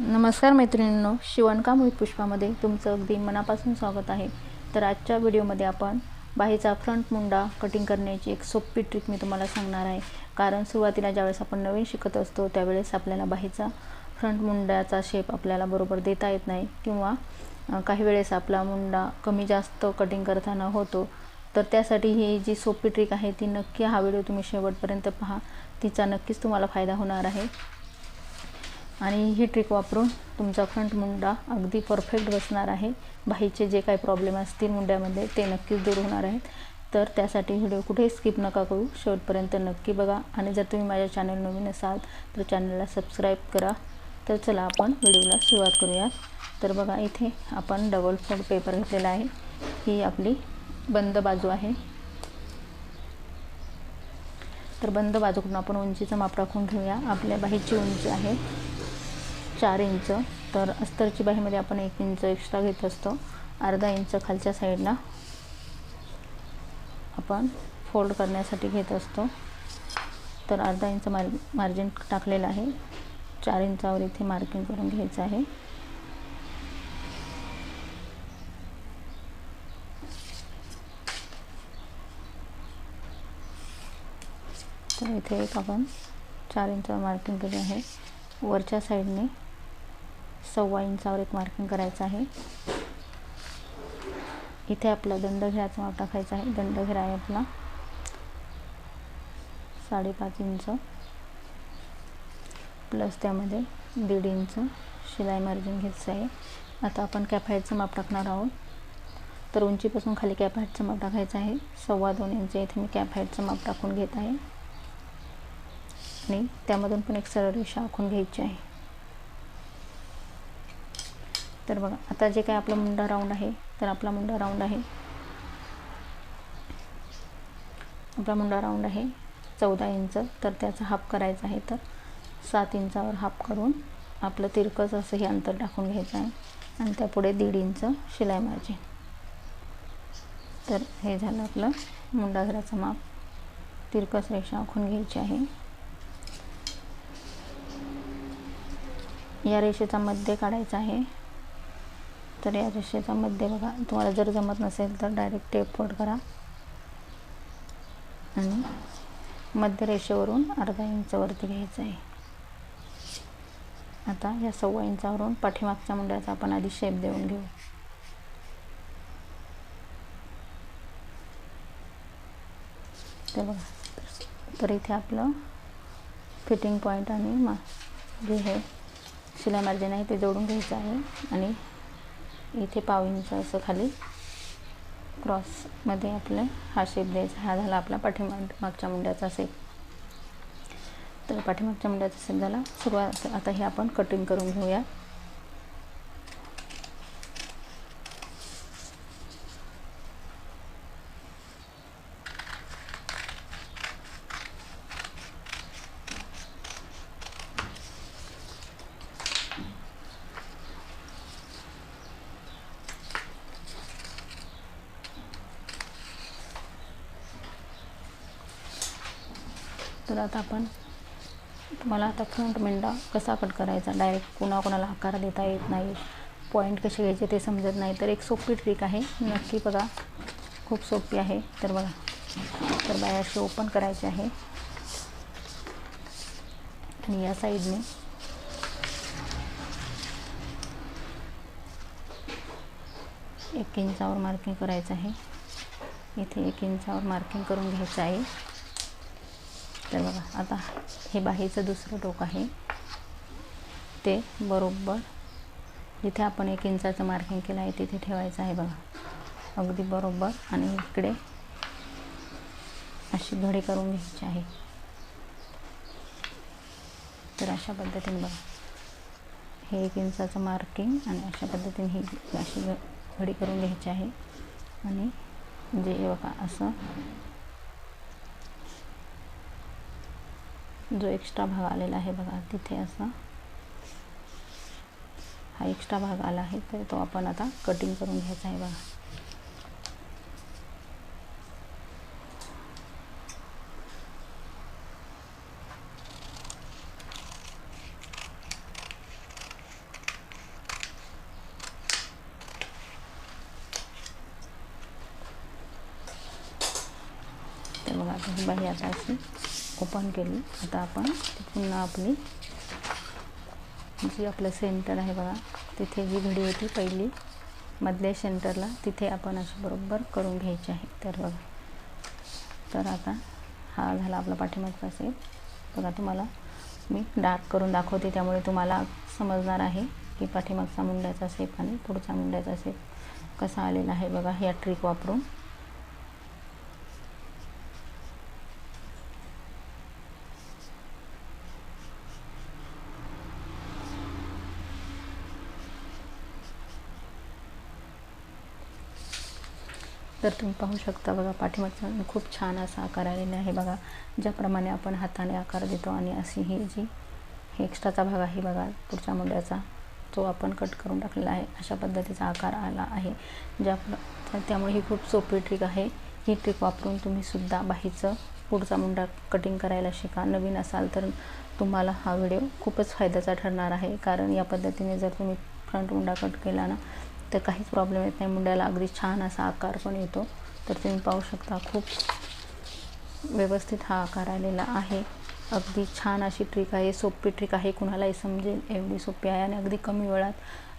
नमस्कार मैत्रिणींनो शिवणकाम विथ पुष्पामध्ये तुमचं अगदी मनापासून स्वागत आहे. तर आजच्या व्हिडिओमध्ये आपण बाहीचा फ्रंट मुंडा कटिंग करण्याची एक सोपी ट्रिक मी तुम्हाला सांगणार आहे. कारण सुरुवातीला ज्यावेळेस आपण नवीन शिकत असतो त्यावेळेस आपल्याला बाहीचा फ्रंट मुंड्याचा शेप आपल्याला बरोबर देता येत नाही किंवा काही वेळेस आपला मुंडा कमी जास्त कटिंग करताना होतो. तर त्यासाठी ही जी सोपी ट्रिक आहे ती नक्की हा व्हिडिओ तुम्ही शेवटपर्यंत पहा. तिचा नक्कीच तुम्हाला फायदा होणार आहे. आणि ही ट्रिक वापरून तुमचा फ्रंट मुंडा अगदी परफेक्ट बसणार आहे. बाहीचे जे काही प्रॉब्लेम असतील मुंड्यामध्ये ते नक्कीच दूर होणार आहेत. तर त्यासाठी व्हिडिओ कुठेही स्किप नका करू. शेवटपर्यंत नक्की बघा. आणि जर तुम्ही माझ्या चॅनल नवीन असाल तर चॅनलला सबस्क्राईब करा. तर चला आपण व्हिडिओला सुरुवात करूयात. तर बघा इथे आपण डबल फोल्ड पेपर घेतलेला आहे. ही आपली बंद बाजू आहे. तर बंद बाजूकडून आपण उंचीचं माप राखून घेऊया. आपल्या बाहीची उंची आहे चार इंच. तर अस्तरची बाहीमध्ये आपण एक इंच एक्स्ट्रा घेत असतो. अर्धा इंच खालच्या साईडला आपण फोल्ड करण्यासाठी घेत असतो. तर अर्धा इंच मार मार्जिन टाकलेलं आहे. चार इंचावर इथे मार्किंग करून घ्यायचं आहे. तर इथे एक आपण चार इंचावर मार्किंग केली आहे. वरच्या साईडने सव्वा इंचावर एक मार्किंग करायचं आहे. इथे आपला दंडघेराचा माप टाकायचा आहे. दंडघेरा आहे आपला. साडेपाच इंच. प्लस त्यामध्ये दीड इंच. शिलाई मार्जिन घ्यायचं आहे. आता आपण कॅपहाईटचं माप टाकणार आहोत. तर उंचीपासून खाली कॅपहाईटचं माप टाकायचं आहे. सव्वा दोन इंच इथे मी कॅपहाईटचं माप टाकून घेत आहे. आणि त्यामधून पण एक सरळ रेषा आखून घ्यायची आहे. तर बघा आता जे काय आपला मुंडा राऊंड आहे तर आपला मुंडा राऊंड आहे. आपला मुंडा राऊंड आहे चौदा इंच तर त्याचा हाफ करायचा आहे तर सात इंचावर हाफ करून आपलं तिरकस असं हे अंतर टाकून घ्यायचं आहे. आणि त्यापुढे दीड इंच शिलाई मार्जिन तर हे झालं आपलं मुंडा घराचं माप. तिरकस रेषा आखून घ्यायची आहे. या रेषेचा मध्य काढायचा आहे. तर या रेषेचा मध्य बघा. तुम्हाला जर जमत नसेल तर डायरेक्ट टेप फोड करा. आणि मध्य रेषेवरून अर्धा इंचवरती घ्यायचं आहे. आता या सव्वा इंचावरून पाठीमागच्या मुंड्याचा आपण आधी शेप देऊन घेऊ. ते बघा. तर इथे आपलं फिटिंग पॉईंट आणि मा जे हे शिलाई मार्जिन आहे ते जोडून घ्यायचं आहे. आणि इथे पाव इंच असं खाली. क्रॉसमध्ये आपलं हा शेप द्यायचा. हा झाला आपला पाठीमाग मागच्या मुंड्याचा शेप तर पाठीमागच्या मुंड्याचा शेप झाला. सुरुवात आता हे आपण कटिंग करून घेऊया. तर आता आपण तुम्हाला आता फ्रंट मेंढा कसा कट करायचा? डायरेक्ट कोणाकोणाला आकार देता येत नाही. पॉईंट कसे घ्यायचे ते समजत नाही. तर एक सोपी ट्रिक आहे. नक्की बघा. खूप सोपी आहे. तर बघा. तर बाया अशी ओपन करायचे आहे. आणि या साईडने एक इंचावर मार्किंग करायचं आहे. इथे एक इंचावर मार्किंग करून घ्यायचं आहे. तर बघा. आता हे बाहीचं दुसरं टोक आहे. ते बरोबर जिथे आपण एक इंचाचं मार्किंग केलं आहे तिथे ठेवायचं आहे बघा. अगदी बरोबर. आणि इकडे अशी घडी करून घ्यायची आहे. तर अशा पद्धतीने बघा. हे एक इंचाचं मार्किंग आणि अशा पद्धतीने ही अशी घडी करून घ्यायची आहे. आणि जे बघा असं जो एक्स्ट्रा भाग आलेला आहे बघा तिथे असा. हा एक्स्ट्रा भाग आला आहे तर तो आपण आता कटिंग करून घ्यायचा आहे बघा. तर बघा आता बाहेर ओपन केली. आता आपण ती पुन्हा आपली जी आपलं सेंटर आहे बघा तिथे जी घडी होती पहिली मधल्या सेंटरला तिथे आपण अशी बरोबर करून घ्यायची आहे. तर बघा. तर आता हा झाला आपला पाठीमागचा सेप बघा तुम्हाला मी डार्क करून दाखवते. त्यामुळे तुम्हाला समजणार आहे की पाठीमागचा मुंड्याचा सेप आणि पुढचा मुंड्याचा सेप कसा आलेला आहे बघा ह्या ट्रिक वापरून. तर तुम्ही पाहू शकता बघा पाठीमागचा खूप छान असा आकार आलेला आहे बघा ज्याप्रमाणे आपण हाताने आकार देतो आणि अशी ही जी हे एक्स्ट्राचा भाग आहे बघा पुढच्या मुंड्याचा तो आपण कट करून टाकलेला आहे. अशा पद्धतीचा आकार आला आहे. ज्या त्यामुळे ही खूप सोपी ट्रिक आहे. ही ट्रिक वापरून तुम्हीसुद्धा बाहीचं पुढचा मुंडा कटिंग करायला शिका. नवीन असाल तर तुम्हाला हा व्हिडिओ खूपच फायद्याचा ठरणार आहे. कारण या पद्धतीने जर तुम्ही फ्रंट मुंडा कट केला ना तर काहीच प्रॉब्लेम येत नाही. मुंड्याला अगदी छान असा आकार पण येतो. तर तुम्ही पाहू शकता खूप व्यवस्थित हा आकार आलेला आहे. अगदी छान अशी ट्रिक आहे. सोपी ट्रिक आहे. कुणालाही समजेल एवढी सोपी आहे. आणि अगदी कमी वेळात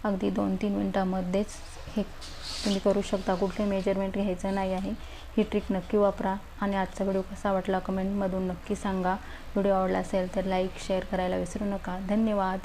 अगदी दोन तीन मिनटामध्येच हे तुम्ही करू शकता. कुठले मेजरमेंट घ्यायचं नाही आहे. ही ट्रिक नक्की वापरा. आणि आजचा व्हिडिओ कसा वाटला कमेंटमधून नक्की सांगा. व्हिडिओ आवडला असेल तर लाईक शेअर करायला विसरू नका. धन्यवाद.